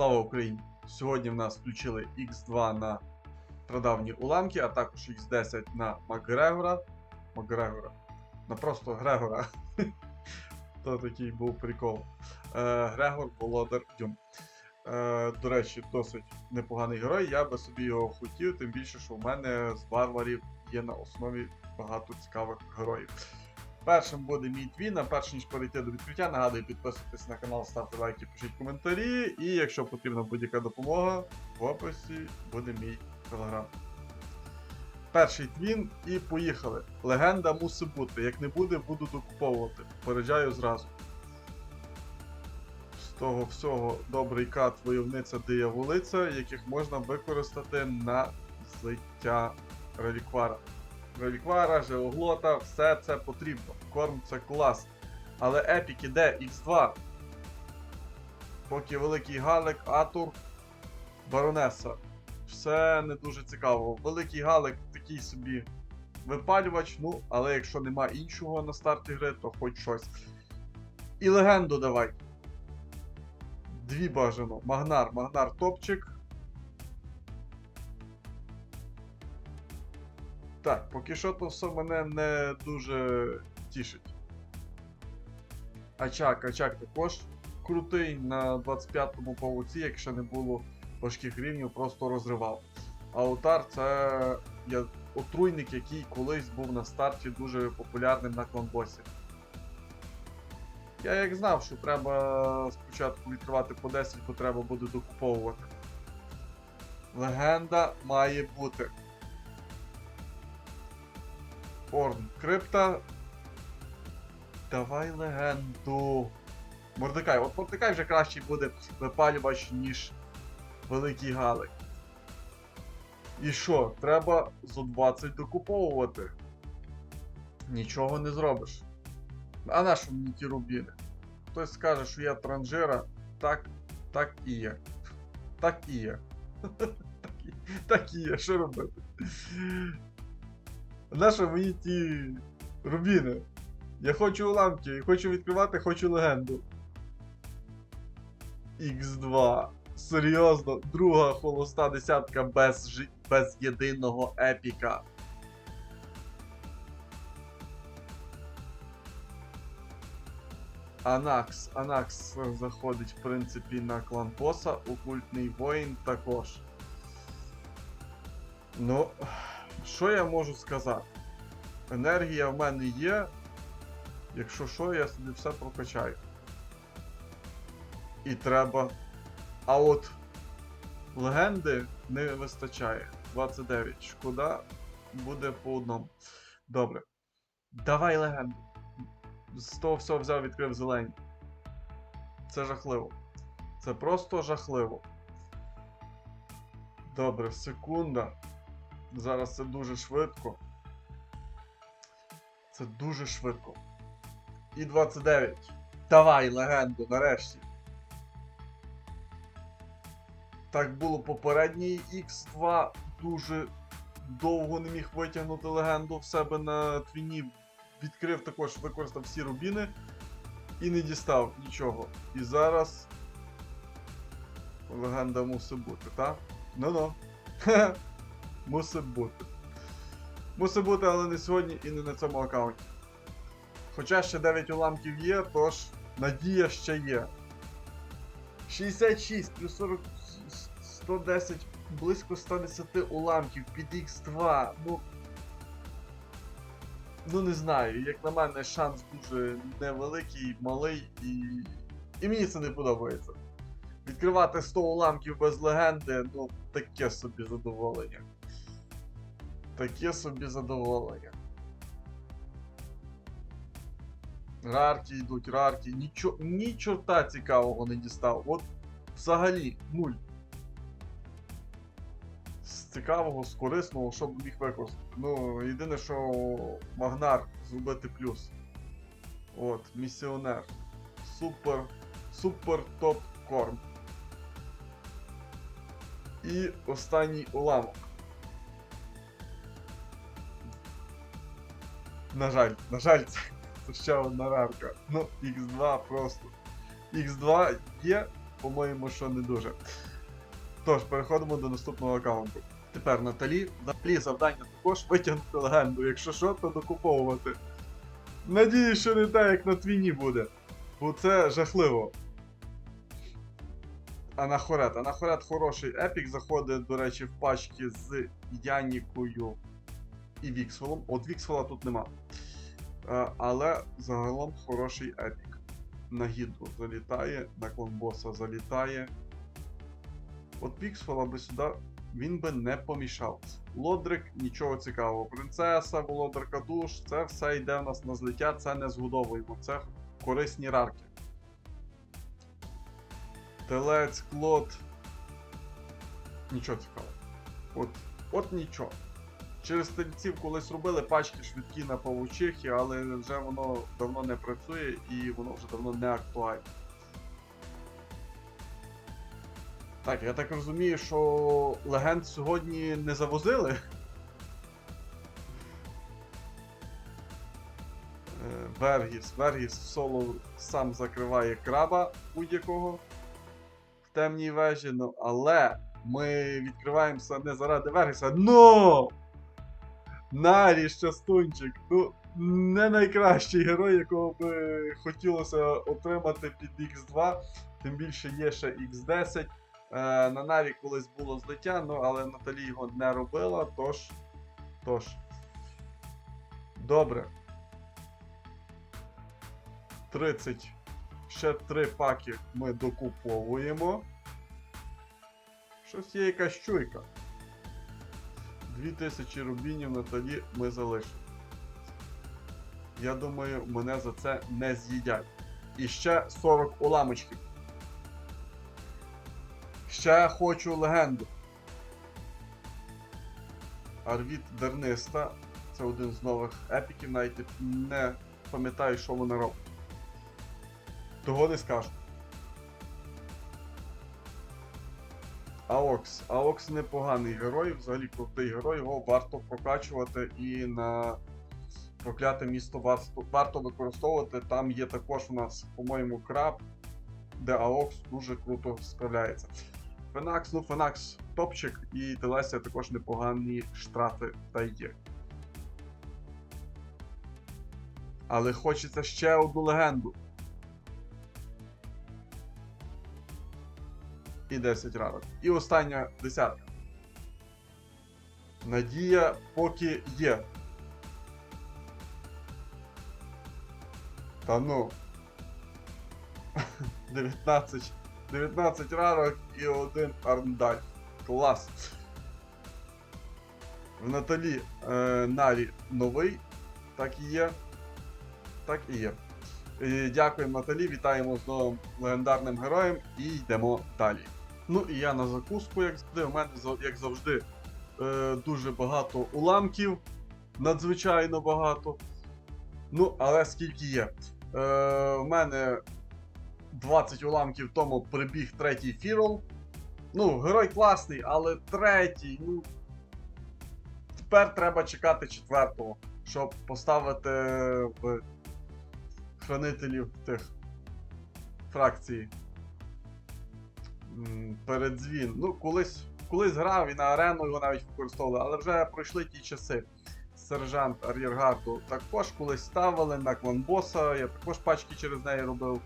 Слава Україні! Сьогодні в нас включили X2 на прадавні уламки, а також X10 на Макгрегора. Макгрегора. На просто Грегора. То такий був прикол. Е, Грегор Володар Дюм. Е, до речі, досить непоганий герой. Я би собі його хотів, тим більше, що в мене з варварів є на основі багато цікавих героїв. Першим буде мій твін, а перш ніж перейти до відкриття, нагадую підписуйтесь на канал, ставте лайки, пишіть коментарі. І якщо потрібна будь-яка допомога, в описі буде мій телеграм. Перший твін і поїхали. Легенда мусить бути. Як не буде, буду докуповувати. Попереджаю зразу. З того всього добрий кат, войовниця дияволиця, яких можна використати на злиття реліквара. Реліквара, живоглота, все це потрібно. Корм це клас. Але епік іде X2. Поки великий Галик, Атур, Баронеса. Все не дуже цікаво. Великий Галик такий собі випалювач, ну, але якщо нема іншого на старті гри, то хоч щось. І легенду давай. Дві бажано. Магнар, Магнар топчик. Так, поки що то все мене не дуже тішить. Ачак, Ачак також крутий на 25-му павуці, якщо не було важких рівнів, просто розривав. Аутар це я, отруйник, який колись був на старті дуже популярним на кланбосі. Я як знав, що треба спочатку відкривати по 10, бо треба буде докуповувати. Легенда має бути. Орн Крипта. Давай легенду. Мордекай. От Мордекай вже кращий буде випалювач, ніж Великий Галик. І що? Треба зо 20 докуповувати. Нічого не зробиш. А на що мені ті рубіни? Хтось скаже, що я транжира. Так, так і є. Так і є. Так і є, що робити? Нащо мені ті рубіни? Я хочу уламки, хочу відкривати, хочу легенду. X2. Серйозно, друга холоста десятка без, жи... без єдиного епіка. Анакс. Анакс заходить, в принципі, на клан боса, окультний воїн також. Ну, що я можу сказати? Енергія в мене є. Якщо що, я собі все прокачаю. І треба. А от легенди не вистачає. 29. Шкода буде по одному. Добре. Давай легенду. З того всього взяв, відкрив зелені. Це жахливо. Це просто жахливо. Добре, секунда. Зараз це дуже швидко. Це дуже швидко. І 29. Давай, легенду, нарешті. Так було попередній X2 дуже довго не міг витягнути легенду в себе на твіні. Відкрив також, використав всі рубіни і не дістав нічого. І зараз легенда мусить бути, так? Ну-ну. Мусить бути. Мусить бути, але не сьогодні і не на цьому аккаунті. Хоча ще 9 уламків є, тож надія ще є. 66 плюс 40 110, близько 110 уламків під X2. Ну. Ну не знаю, як на мене, шанс дуже невеликий, малий і. І мені це не подобається. Відкривати 100 уламків без легенди, ну, таке собі задоволення. Таке собі задоволення. Рарки йдуть, рарки. Нічо, ні чорта цікавого не дістав. От взагалі нуль. З цікавого, з корисного, що б міг використати. Ну, єдине, що Магнар зробити плюс. От, місіонер. Супер. Супер топ корм. І останній уламок. На жаль, на жаль, це, ще одна рарка. Ну, X2 просто. X2 є, по-моєму, що не дуже. Тож, переходимо до наступного аккаунту. Тепер Наталі. Наталі завдання також витягнути легенду. Якщо що, то докуповувати. Надіюсь, що не так, як на твіні буде. Бо це жахливо. Анахорет. Анахорет хороший епік. Заходить, до речі, в пачки з Янікою і Віксвелом. От Віксвела тут нема. Е, але загалом хороший епік. На гідру залітає, на клонбоса залітає. От Віксвела би сюди він би не помішав. Лодрик нічого цікавого. Принцеса, володарка душ, це все йде в нас на злиття, це не згодовуємо, це корисні рарки. Телець, клод. Нічого цікавого. От, от нічого. Через тельців колись робили пачки швидкі на павучихи, але вже воно давно не працює і воно вже давно не актуальне. Так, я так розумію, що легенд сьогодні не завозили. Е, Вергіс. Вергіс в соло сам закриває краба будь-якого в темній вежі, ну але ми відкриваємося не заради Вергіса. Но! Нарі Щастунчик. Ну, не найкращий герой, якого би хотілося отримати під X2. Тим більше є ще X10. Е, на Нарі колись було злиття, ну але Наталі його не робила, тож. Тож. Добре. 30. Ще 3 паки ми докуповуємо. Щось є якась чуйка. 2000 рубінів Наталі ми залишимо. Я думаю, мене за це не з'їдять. І ще 40 уламочків. Ще хочу легенду. Арвіт Дерниста. Це один з нових епіків, навіть не пам'ятаю, що вона робить. Того не скажу. Аокс. Аокс непоганий герой, взагалі крутий герой, його варто прокачувати і на прокляте місто варто, використовувати. Там є також у нас, по-моєму, краб, де Аокс дуже круто справляється. Фенакс, ну Фенакс топчик і Телесія також непогані штрафи дає. Але хочеться ще одну легенду. І 10 ранок. І остання десятка. Надія поки є. Та ну. 19. 19 ранок і один Арндаль. Клас. В Наталі е, Нарі новий. Так і є. Так і є. І дякуємо Наталі, вітаємо з новим легендарним героєм і йдемо далі. Ну і я на закуску, як завжди, у мене, як завжди, е, дуже багато уламків, надзвичайно багато. Ну, але скільки є. Е, у мене 20 уламків тому прибіг третій фірол. Ну, герой класний, але третій, ну. Тепер треба чекати четвертого, щоб поставити в хранителів тих фракцій. Передзвін. Ну, колись, колись грав і на арену його навіть використовували, але вже пройшли ті часи. Сержант ар'єргарду також колись ставили на кланбоса, я також пачки через неї робив.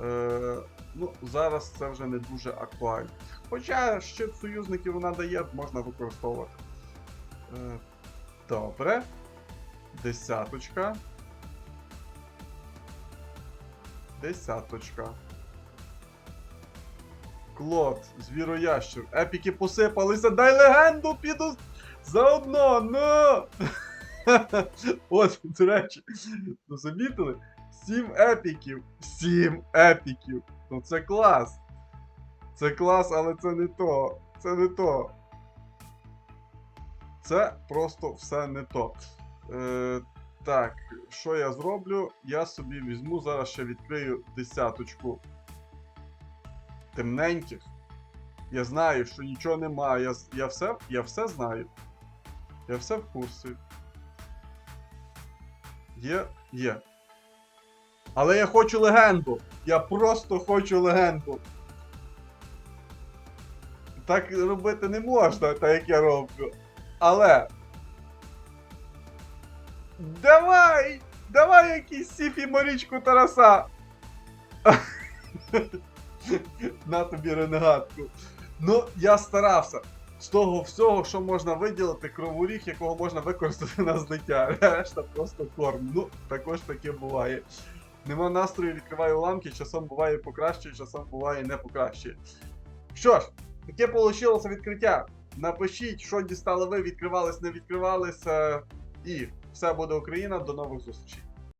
Е, ну, зараз це вже не дуже актуально. Хоча щит союзників вона дає, можна використовувати. Е, добре. Десяточка. Десяточка. Клод, звіроящер. Епіки посипалися. Дай легенду піду заодно, ну! От, до речі, ну замітили? Сім епіків. Сім епіків. Ну це клас. Це клас, але це не то. Це не то. Це просто все не то. Е, так, що я зроблю? Я собі візьму, зараз ще відкрию десяточку темненьких. Я знаю, що нічого немає. Я, я, все, я все знаю. Я все в курсі. Є, є. Але я хочу легенду. Я просто хочу легенду. так робити не можна, так як я роблю. Але. Давай! Давай якийсь сіфі Марічку Тараса! На тобі ренегатку. Ну, я старався. З того всього, що можна виділити, кроворіг, якого можна використати на злиття. Решта просто корм. Ну, також таке буває. Нема настрою, відкриваю уламки, часом буває покращує, часом буває не покращує. Що ж, таке вийшло відкриття. Напишіть, що дістали ви, відкривались, не відкривались. е, І все буде Україна. До нових зустрічей.